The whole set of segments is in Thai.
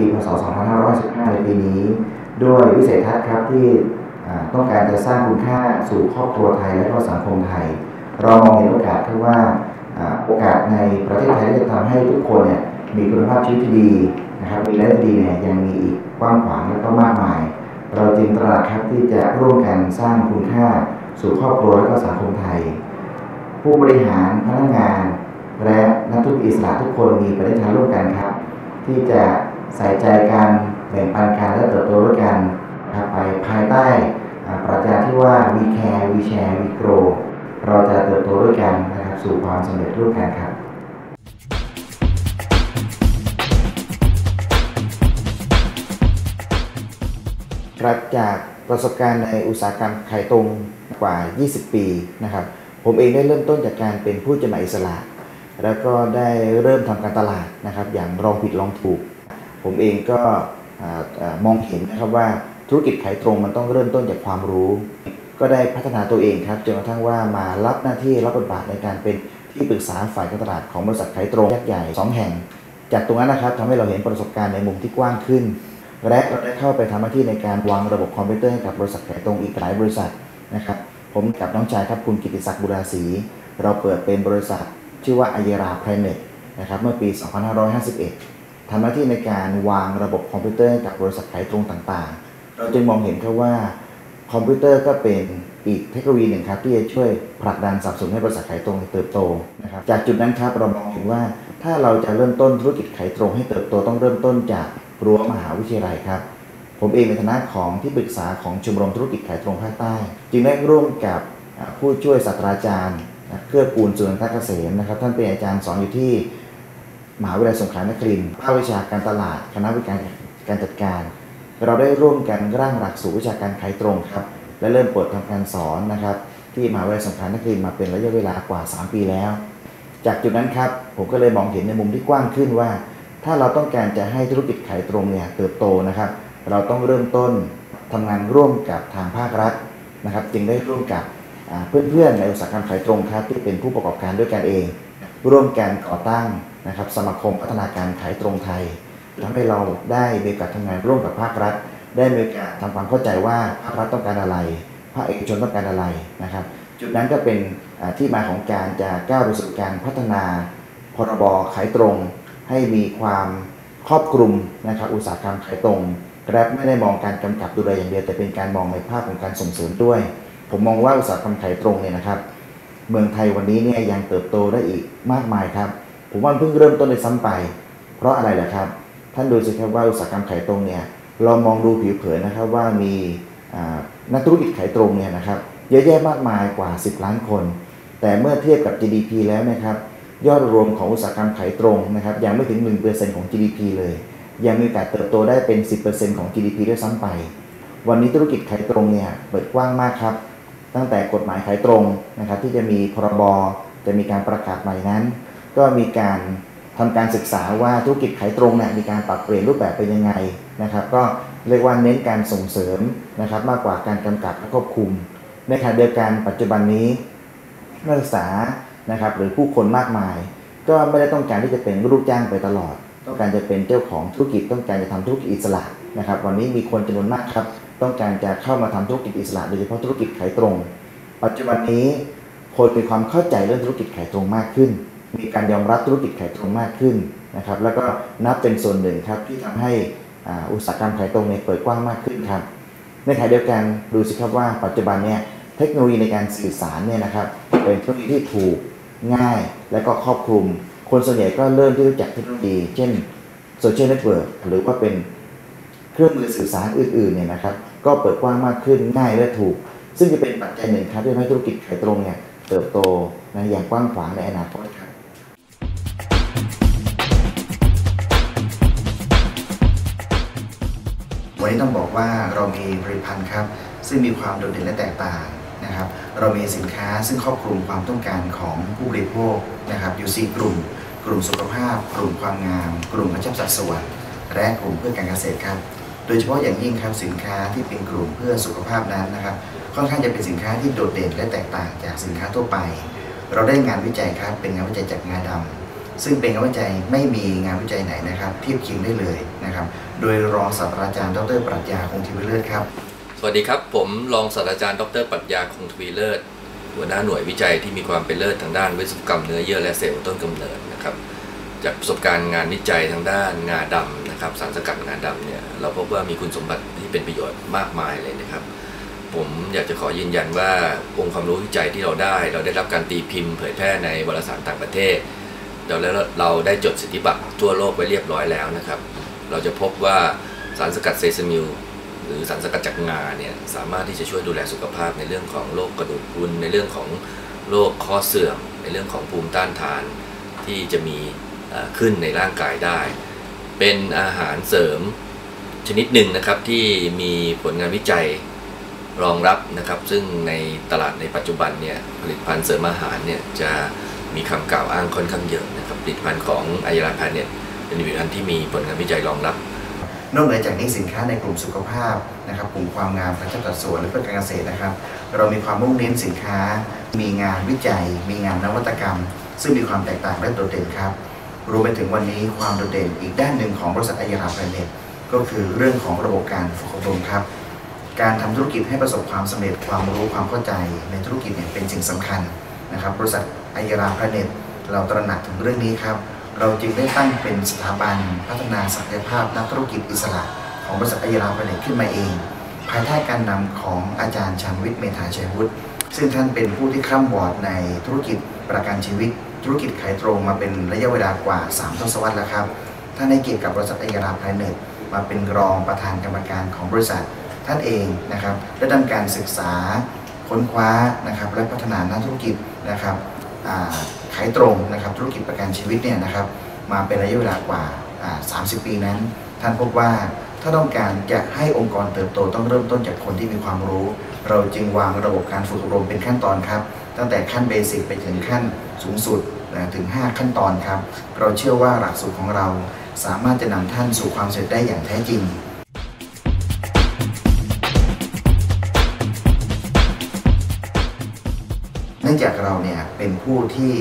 ปีพศ 2515ในปีนี้ ด้วยวิสัยทัศน์ครับที่ต้องการจะสร้างคุณค่าสู่ครอบครัวไทยและก็สังคมไทย เรามองเห็นโอกาสคือว่าโอกาสในประเทศไทยที่จะทำให้ทุกคนเนี่ยมีคุณภาพชีวิตที่ดีนะครับมีรายได้ดีเนี่ยยังมีอีกกว้างขวางและก็มากมาย เราจึงตระหนักครับที่จะร่วมกันสร้างคุณค่าสู่ครอบครัวและก็สังคมไทย ผู้บริหารพนักงาน และนักธุรกิจอิสระทุกคนมีประเทศไทยร่วมกันครับ ที่จะ ใส่ใจการแบ่งปันกันและเติบโตด้วยกันนะครับไปภายใต้ปรัชญาที่ว่า we care we share we grow เราจะเติบโตด้วยกันนะครับสู่ความสำเร็จร่วมกันครับรับจากประสบการณ์ในอุตสาหกรรมขายตรงกว่า 20 ปีนะครับ ผมเองได้เริ่มต้นจากการเป็นผู้จำหน่ายอิสระ แล้วก็ได้เริ่มทำการตลาดนะครับ อย่างลองผิดลองถูก ผมเองก็มองเห็นนะครับว่าธุรกิจขายตรงมันต้องเริ่มต้นจากความรู้ ก็ได้พัฒนาตัวเองครับจนกระทั่งว่ามารับหน้าที่รับบทบาทในการเป็นที่ปรึกษาฝ่ายการตลาดของบริษัทขายตรงยักษ์ใหญ่สองแห่ง จากตรงนั้นนะครับทำให้เราเห็นประสบการณ์ในมุมที่กว้างขึ้น และเราได้เข้าไปทำหน้าที่ในการวางระบบคอมพิวเตอร์ให้กับบริษัทขายตรงอีกหลายบริษัทนะครับผมกับน้องชายครับคุณกิติศักดิ์บุราศรีเราเปิดเป็นบริษัทชื่อว่าอเยราพรเน็ตนะครับเมื่อปี 2551 ทำหน้าที่ในการวางระบบคอมพิวเตอร์กับบริษัทขายตรงต่างๆ เราจึงมองเห็นครับว่าคอมพิวเตอร์ก็เป็นอีกเทคโนโลยีหนึ่งครับที่จะช่วยผลักดันสับสนให้บริษัทขายตรงเติบโตนะครับจากจุดนั้นครับเรามองเห็นว่าถ้าเราจะเริ่มต้นธุรกิจขายตรงให้เติบโตต้องเริ่มต้นจากรั้วมหาวิทยาลัยครับ ผมเองในฐานะของที่ปรึกษาของชมรมธุรกิจขายตรงภาคใต้ จึงได้ร่วมกับผู้ช่วยศาสตราจารย์เกื้อกูลสุนันทเกษมนะครับท่านเป็นอาจารย์สอนอยู่ที่ มหาวิทยาลัยสงขลานครินทร์ภาควิชาการตลาด คณะวิการการจัดการ เราได้ร่วมกันร่างหลักสูตรวิชาการขายตรงครับ และเริ่มเปิดทำการสอนนะครับ ที่มหาวิทยาลัยสงขลานครินทร์มาเป็นระยะเวลากว่า 3 ปีแล้ว จากจุดนั้นครับ ผมก็เลยมองเห็นในมุมที่กว้างขึ้นว่า ถ้าเราต้องการจะให้ธุรกิจขายตรงเนี่ยเติบโตนะครับ เราต้องเริ่มต้นทำงานร่วมกับทางภาครัฐนะครับ จึงได้ร่วมกับเพื่อนๆในอุตสาหกรรมขายตรงครับที่เป็นผู้ประกอบการด้วยกันเอง ร่วมกันก่อตั้ง นะครับสมาคมพัฒนาการขายตรงไทยทำให้เราได้มีโอกาสทำงานร่วมกับภาครัฐ ได้มีโอกาสทำความเข้าใจว่าภาครัฐต้องการอะไร ภาคเอกชนต้องการอะไรนะครับ จุดนั้นก็เป็นที่มาของการจะก้าวไปสู่การพัฒนาพรบขายตรง ให้มีความครอบคลุมนะครับอุตสาหกรรมขายตรงและไม่ได้มองการกำกับดูแลอย่างเดียวแต่เป็นการมองในภาพของการส่งเสริมด้วย ผมมองว่าอุตสาหกรรมขายตรงเนี่ยนะครับ เมืองไทยวันนี้เนี่ยยังเติบโตได้อีกมากมายครับ ผมว่าเพิ่งเริ่มต้นในซ้ำไป เพราะอะไรล่ะครับ ท่านดูสิครับว่าอุตสาหกรรมขายตรงเนี่ยเรามองดูผิวเผินนะครับว่ามีนักธุรกิจขายตรงเนี่ยนะครับเยอะแยะมากมายกว่า 10 ล้านคน แต่เมื่อเทียบกับ GDP แล้วนะครับยอดรวมของอุตสาหกรรมขายตรงนะครับยังไม่ถึง 1%ของ GDP เลย ยังมีโอกาสเติบโตได้เป็น 10%ของ GDP ด้วยซ้ำไป วันนี้ธุรกิจขายตรงเนี่ยเปิดกว้างมากครับ ตั้งแต่กฎหมายขายตรงนะครับที่จะมีพรบ จะมีการประกาศใหม่นั้น ก็มีการทำการศึกษาว่าธุรกิจขายตรงเนี่ยมีการปรับเปลี่ยนรูปแบบเป็นยังไงนะครับ ก็เรียกว่าเน้นการส่งเสริมนะครับมากกว่าการกำกับและควบคุม ในขณะเดียวกันปัจจุบันนี้นักศึกษานะครับหรือผู้คนมากมาย ก็ไม่ได้ต้องการที่จะเป็นลูกจ้างไปตลอด ต้องการจะเป็นเจ้าของธุรกิจต้องการจะทำธุรกิจอิสระนะครับ วันนี้มีคนจำนวนมากครับ ต้องการจะเข้ามาทำธุรกิจอิสระโดยเฉพาะธุรกิจขายตรง ปัจจุบันนี้คนมีความเข้าใจเรื่องธุรกิจขายตรงมากขึ้น มีการยอมรับธุรกิจขายตรงมากขึ้นนะครับ แล้วก็นับเป็นส่วนหนึ่งครับที่ทำให้อุตสาหกรรมขายตรงเนี่ยเปิดกว้างมากขึ้นครับในขณะเดียวกันดูสิครับว่าปัจจุบันเนี่ยเทคโนโลยีในการสื่อสารเนี่ยนะครับเป็นเทคโนโลยีที่ถูกง่ายและก็ครอบคลุม คนส่วนใหญ่ก็เริ่มที่รู้จักเทคโนโลยีเช่นโซเชียลเน็ตเวิร์กหรือว่าเป็นเครื่องมือสื่อสารอื่นๆเนี่ยนะครับก็เปิดกว้างมากขึ้นง่ายและถูก ซึ่งจะเป็นปัจจัยหนึ่งครับที่ทำให้ธุรกิจขายตรงเนี่ยเติบโตนะอย่างกว้างขวางในอนาคตครับ วันนี้ต้องบอกว่าเรามีผลิตภัณฑ์ครับ ซึ่งมีความโดดเด่นและแตกต่างนะครับ เรามีสินค้าซึ่งครอบคลุมความต้องการของผู้บริโภคนะครับอยู่สี่กลุ่ม กลุ่มสุขภาพ กลุ่มความงาม กลุ่มกระชับสัดส่วน และกลุ่มเพื่อการเกษตรครับ โดยเฉพาะอย่างยิ่งครับสินค้าที่เป็นกลุ่มเพื่อสุขภาพนั้นนะครับ ค่อนข้างจะเป็นสินค้าที่โดดเด่นและแตกต่างจากสินค้าทั่วไป เราได้งานวิจัยครับเป็นงานวิจัยจากงาดำ ซึ่งเป็นงานวิจัยไม่มีงานวิจัยไหนนะครับเทียบเคียงได้เลยนะครับ โดยรองศาสตราจารย์ดรปรัชญาคงทิวิเลิศครับ สวัสดีครับ ผมรองศาสตราจารย์ดรปรัชญาคงทวีเลิศหัวหน้าหน่วยวิจัยที่มีความเป็นเลิศทางด้านวิศวกรรมเนื้อเยื่อและเซลล์ต้นกำเนิดนะครับ จากประสบการณ์งานวิจัยทางด้านงาดำนะครับสารสกัดงาดำเนี่ยเราพบว่ามีคุณสมบัติที่เป็นประโยชน์มากมายเลยนะครับ ผมอยากจะขอยืนยันว่าองค์ความรู้วิจัยที่เราได้ เราได้รับการตีพิมพ์เผยแพร่ในวารสารต่างประเทศ เราแล้วเราได้จดสิทธิบัตรทั่วโลกไว้เรียบร้อยแล้วนะครับ เราจะพบว่าสารสกัดเซซามิลหรือสารสกัดจากงาเนี่ยสามารถที่จะช่วยดูแลสุขภาพในเรื่องของโรคกระดูกพรุนในเรื่องของโรคข้อเสื่อม ในเรื่องของภูมิต้านทานที่จะมีขึ้นในร่างกายได้ เป็นอาหารเสริมชนิดหนึ่งนะครับที่มีผลงานวิจัยรองรับนะครับ ซึ่งในตลาดในปัจจุบันเนี่ยผลิตภัณฑ์เสริมอาหารเนี่ยจะ มีคำกล่าวอ้างค่อนข้างเยอะนะครับผลิตภัณฑ์ของไอราพาเนตเป็นผลิตภัณฑ์ที่มีผลงานวิจัยรองรับ นอกเหนือจากนี้สินค้าในกลุ่มสุขภาพนะครับกลุ่มความงามการจัดสวนและเพื่อการเกษตรนะครับ เรามีความมุ่งเน้นสินค้า มีงานวิจัย มีงานนวัตกรรม ซึ่งมีความแตกต่างและโดดเด่นครับรวมไปถึงวันนี้ความโดดเด่นอีกด้านหนึ่งของบริษัทอัยราแพลเน็ตก็คือเรื่องของระบบการฝึกอบรมครับ การทำธุรกิจให้ประสบความสำเร็จความรู้ความเข้าใจในธุรกิจเนี่ยเป็นสิ่งสำคัญนะครับบริษัท อัยราแพลเน็ตเราตระหนักถึงเรื่องนี้ครับ เราจึงได้ตั้งเป็นสถาบันพัฒนาศักยภาพนักธุรกิจอิสระของบริษัทอัยราแพลเน็ตขึ้นมาเอง ภายใต้การนำของอาจารย์ชันวิทย์เมธาชัยวุฒิซึ่งท่านเป็นผู้ที่คร่ำวอดในธุรกิจประกันชีวิต ธุรกิจขายตรงมาเป็นระยะเวลากว่า 3 ทศวรรษแล้วครับท่านได้เกียรติกับบริษัทอัยราแพลเน็ตมาเป็นรองประธานกรรมการของบริษัทท่านเองนะครับได้ดำเนินการศึกษาค้นคว้านะครับและพัฒนานักธุรกิจนะครับ ขายตรงนะครับธุรกิจประกันชีวิตเนี่ยนะครับมาเป็นระยะเวลากว่า 30 ปีนั้น ท่านพบว่าถ้าต้องการจะให้องค์กรเติบโตต้องเริ่มต้นจากคนที่มีความรู้ เราจึงวางระบบการฝึกอบรมเป็นขั้นตอนครับ ตั้งแต่ขั้นเบสิกไปถึงขั้นสูงสุดนะถึง 5 ขั้นตอนครับ เราเชื่อว่าหลักสูตรของเราสามารถจะนำท่านสู่ความสำเร็จได้อย่างแท้จริง นื่องจากเราเนี่ยเป็นผู้ที่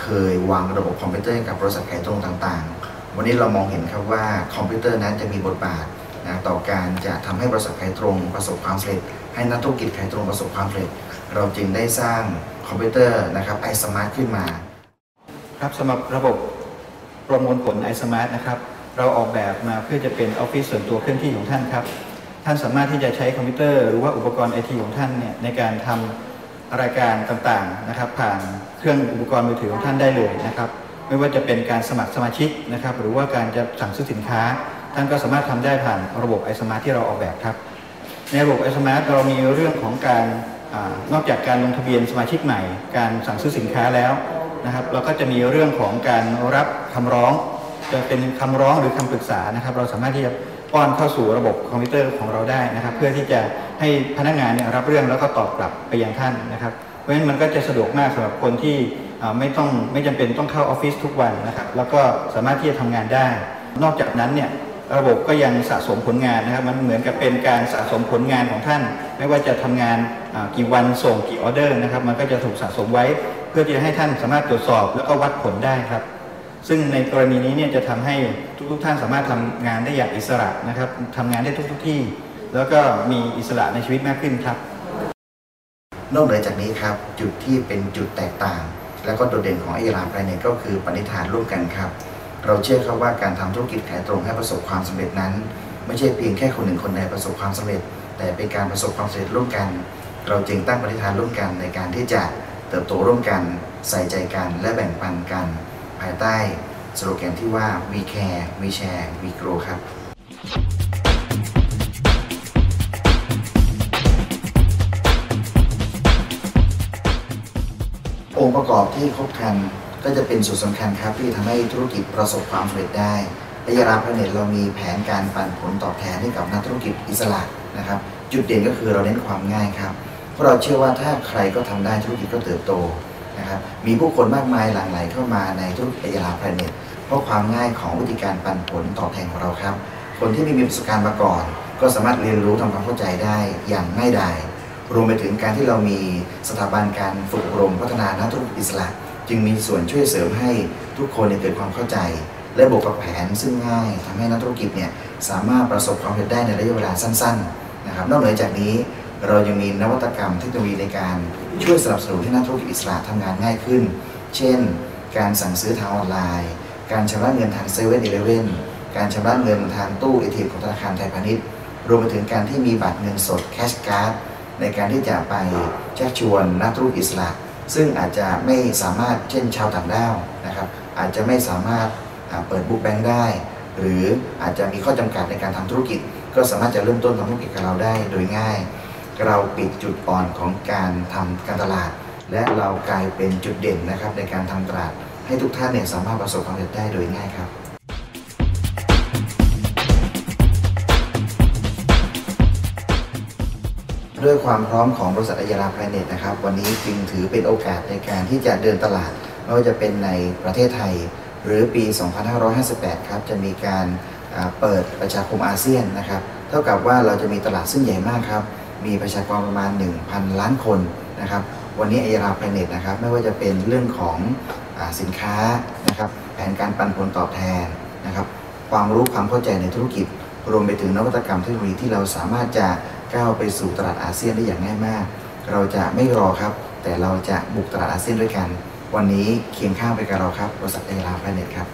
เคยวางระบบคอมพิวเตอร์กับบริษัทขายตรงต่างๆ วันนี้เรามองเห็นครับว่าคอมพิวเตอร์นั้นจะมีบทบาทนะต่อการจะทำให้บริษัทขายตรงประสบความสำเร็จ ให้นักธุรกิจขายตรงประสบความสำเร็จ เราจึงได้สร้างคอมพิวเตอร์นะครับไอสมาร์ทขึ้นมา ครับสำหรับระบบประมวลผล iSmart นะครับเราออกแบบมาเพื่อจะเป็นออฟฟิศส่วนตัวเคลื่อนที่ของท่านครับ ท่านสามารถที่จะใช้คอมพิวเตอร์หรือว่าอุปกรณ์ไอทีของท่านเนี่ยในการทำ รายการต่างๆนะครับ ผ่านเครื่องอุปกรณ์มือถือของท่านได้เลยนะครับ ไม่ว่าจะเป็นการสมัครสมาชิกนะครับ หรือว่าการจะสั่งซื้อสินค้า ท่านก็สามารถทำได้ผ่านระบบ iSmart ที่เราออกแบบครับ ในระบบ iSmart เรามีเรื่องของการอนอกจากการลงทะเบียนสมาชิกใหม่ การสั่งซื้อสินค้าแล้วนะครับเราก็จะมีเรื่องของการรับคำร้อง จะเป็นคำร้องหรือคำปรึกษานะครับ เราสามารถที่จะ ป้อนเข้าสู่ระบบคอมพิวเตอร์ของเราได้นะครับ เพื่อที่จะให้พนักงานเนี่ยรับเรื่องแล้วก็ตอบกลับไปยังท่านนะครับ เพราะฉะนั้นมันก็จะสะดวกมากสำหรับคนที่ไม่ต้องไม่จำเป็นต้องเข้าออฟฟิศทุกวันนะครับ แล้วก็สามารถที่จะทำงานได้ นอกจากนั้นเนี่ยระบบก็ยังสะสมผลงานนะครับ มันเหมือนกับเป็นการสะสมผลงานของท่าน ไม่ว่าจะทำงานกี่วันส่งกี่ออเดอร์นะครับ มันก็จะถูกสะสมไว้ เพื่อที่จะให้ท่านสามารถตรวจสอบแล้วก็วัดผลได้ครับ ซึ่งในกรณีนี้เนี่ยจะทำให้ทุกๆท่านสามารถทำงานได้อย่างอิสระนะครับทำงานได้ทุกๆที่ แล้วก็มีอิสระในชีวิตมากขึ้นครับ นอกเหนือจากนี้ครับจุดที่เป็นจุดแตกต่าง และก็โดดเด่นของไอรามไพรเน็ตก็คือปณิธานร่วมกันครับ เราเชื่อครับว่าการทำธุรกิจขายตรงให้ประสบความสำเร็จนั้น ไม่ใช่เพียงแค่คนหนึ่งคนใดประสบความสำเร็จ แต่เป็นการประสบความสำเร็จร่วมกัน เราจึงตั้งปณิธานร่วมกันในการที่จะเติบโตร่วมกัน ใส่ใจกันและแบ่งปันกันายใต้สโลแกนที่ว่า we care we share we grow ครับองค์ประกอบที่ครบครันก็จะเป็นส่วนสำคัญครับที่ทำให้ธุรกิจประสบความสำเร็จได้ระยะราพเน็ตเรามีแผนการปันผลตอบแทนให้กับนักธุรกิจอิสระนะครับ จุดเด่นก็คือเราเน้นความง่ายครับ เพราะเราเชื่อว่าถ้าใครก็ทำได้ธุรกิจก็เติบโต นะครับมีผู้คนมากมายหลั่งไหลเข้ามาในธุรกิจยะราพเน็ตเพราะความง่ายของวิธีการปันผลตอบแทนของเราครับ คนที่ไม่มีประสบการณ์มาก่อน ก็สามารถเรียนรู้ทำความเข้าใจได้อย่างง่ายดายรวมไปถึงการที่เรามีสถาบันการฝึกอบรมพัฒนานักธุรกิจอิสระ จึงมีส่วนช่วยเสริมให้ทุกคนเกิดความเข้าใจ และบวกกับแผนซึ่งง่ายทำให้นักธุรกิจเนี่ยสามารถประสบความสำเร็จได้ในระยะเวลาสั้น ๆ นะครับ นอกเหนือจากนี้เรายังมีนวัตกรรมเทคโนโลยีในการ ช่วยสนับสนุนให้นักธุรกิจอิสระทำงานง่ายขึ้น เช่น การสั่งซื้อทางออนไลน์ การชำระเงินทางเซเว่นอีเลเว่นการชำระเงินทางตู้เอทีของธนาคารไทยพาณิชย์ รวมไปถึงการที่มีบัตรเงินสดแคชการ์ดในการที่จะไปชักชวนนักธุรกิจอิสระ ซึ่งอาจจะไม่สามารถเช่นชาวต่างด้าวนะครับ อาจจะไม่สามารถเปิดบุ๊กแบงค์ได้ หรืออาจจะมีข้อจำกัดในการทำธุรกิจ ก็สามารถจะเริ่มต้นทำธุรกิจกับเราได้โดยง่าย เราปิดจุดอ่อนของการทำการตลาด และเรากลายเป็นจุดเด่นนะครับในการทำตลาด ให้ทุกท่านเนี่ยสามารถประสบความสำเร็จได้โดยง่ายครับด้วยความพร้อมของบริษัทอัยราแพลเน็ตนะครับ วันนี้จึงถือเป็นโอกาสในการที่จะเดินตลาดไม่ว่าจะเป็นในประเทศไทย หรือปี 2558 ครับ จะมีการเปิดประชาคมอาเซียนนะครับ เท่ากับว่าเราจะมีตลาดซึ่งใหญ่มากครับ มีประชากรประมาณ 1,000 ล้านคนนะครับ วันนี้ไอราแพลเน็ตนะครับไม่ว่าจะเป็นเรื่องของอสินค้านะครับ แผนการปันผลตอบแทนนะครับ ความรู้ความเข้าใจในธุรกิจ รวมไปถึงนวัตกรรมเทคโนโลยีที่เราสามารถจะก้าวไปสู่ตลาดอาเซียนได้อย่างง่ายมาก เราจะไม่รอครับ แต่เราจะบุกตลาดอาเซียนด้วยกัน วันนี้เคียงข้างไปกับเราครับบริษัทเอราแพลเน็ตครับ